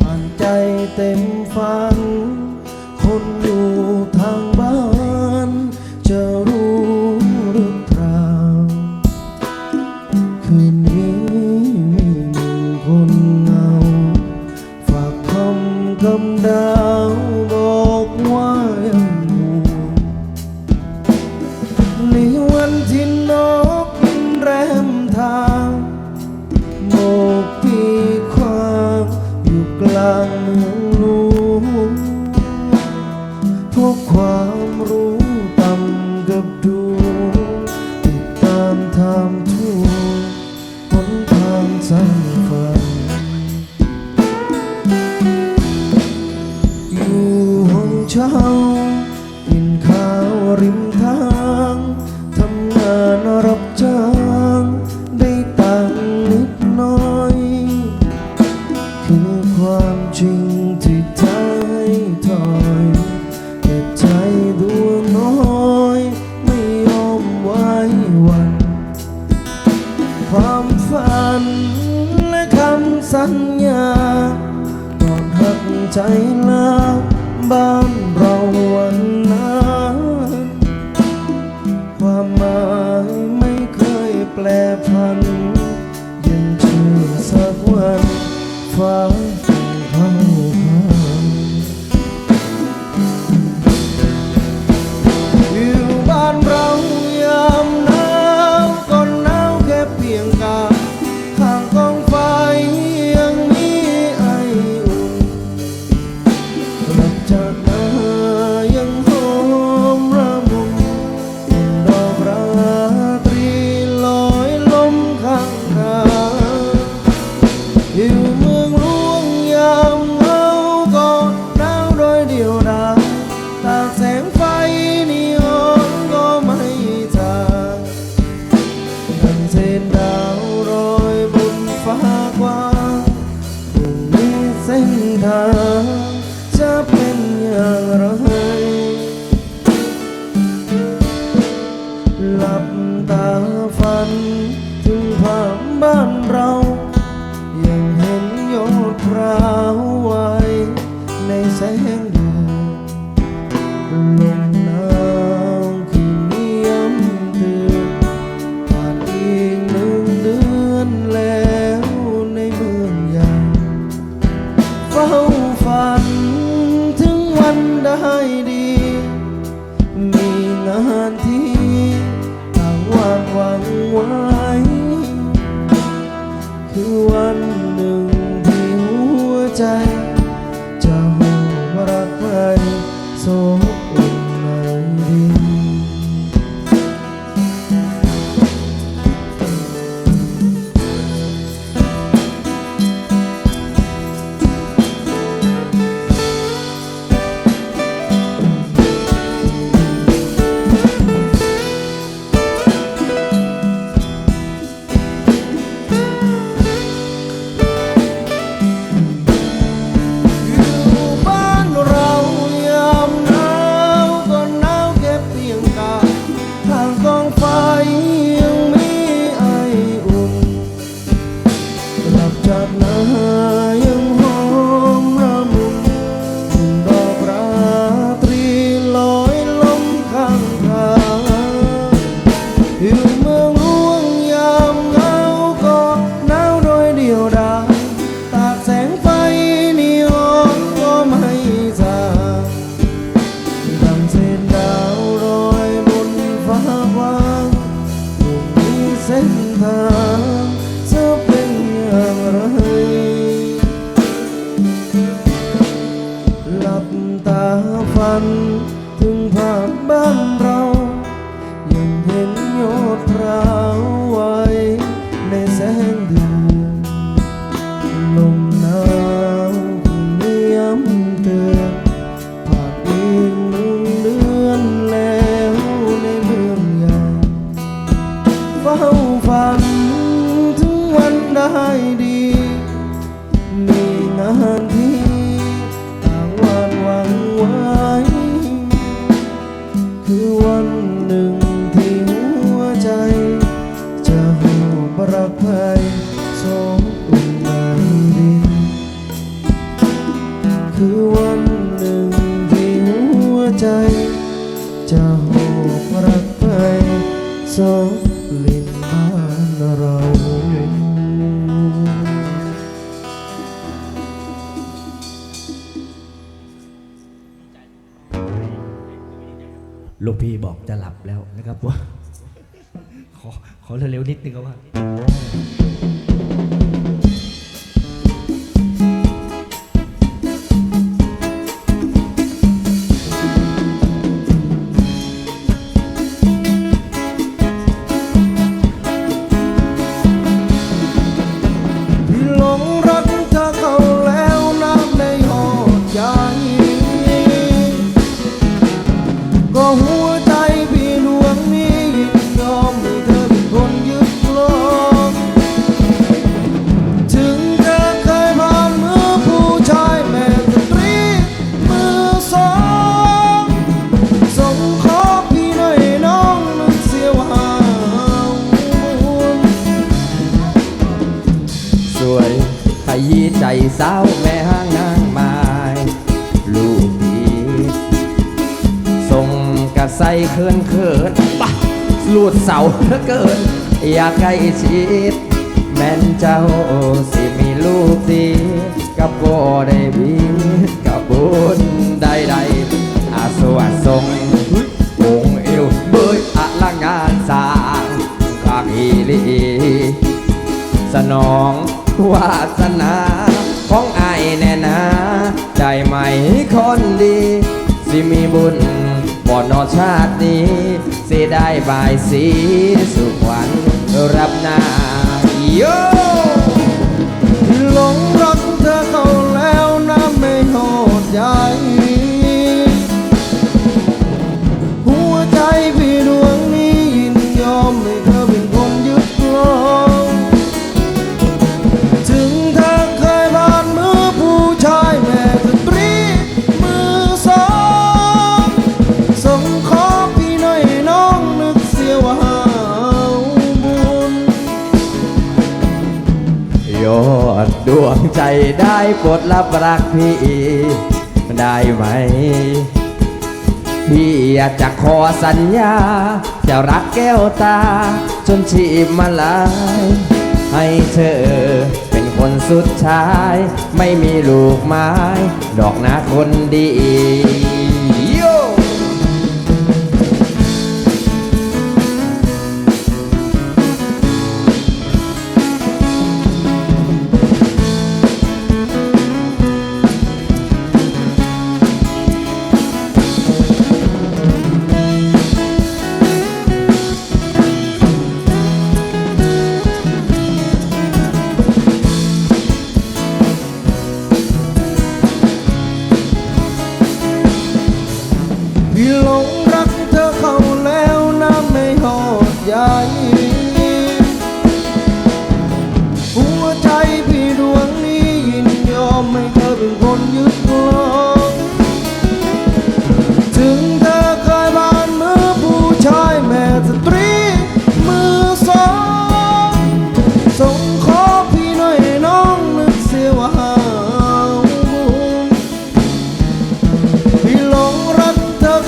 ผ่านใจเต็มฟ้า ความรู้ ใจแล้วบ้านเรา ใจ วันหนึ่งที่หัวใจ จะหอรักไปสองลิ้นบ้านเราลูกพี่บอกจะหลับแล้วนะครับว่าขอขอเร็วๆนิดนึงก็ว่า สาวแม่ห้างนางไม้ลูกพีส่งกระใสเขินเขินปะลูดเสาเหลือเกิน อยากใกล้ชิดแม่นเจ้าสิมีลูกดีกับโบได้บีกับบุญใดๆอาสวัสดิ์ทรงองเอวเบยอลังงานสร้างกากอีลีสนองวาสนา มีบุญบ่อนอชาตินี้สิได้บายสีสุขวัญรับหน้าโย ยอดดวงใจได้โปรดรับรักพี่ได้ไหม พี่อยากจะขอสัญญา จะรักแก้วตา จนชีพมาลาย ให้เธอเป็นคนสุดท้าย ไม่มีลูกไม้ ดอกนาคนดี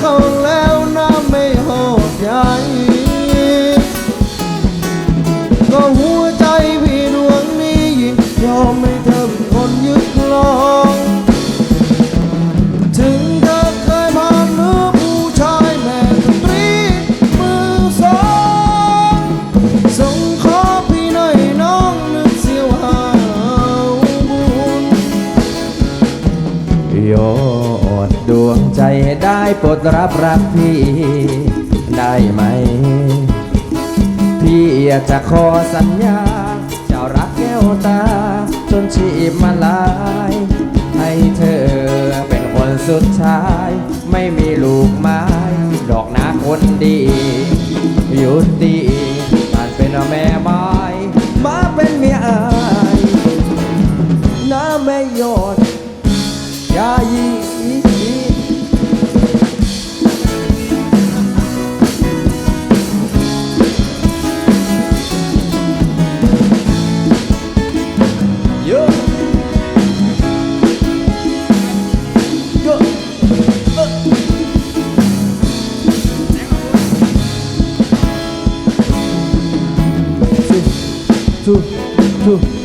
เใจได้โปรดรับรักพี่ได้ไหม พี่จะขอสัญญา จะรักแก้วตา จนชีพมาลาย ให้เธอเป็นคนสุดท้าย ไม่มีลูกไม้ ดอกนาคนดีหยุดดีมันเป็นแม่ม้ two, two.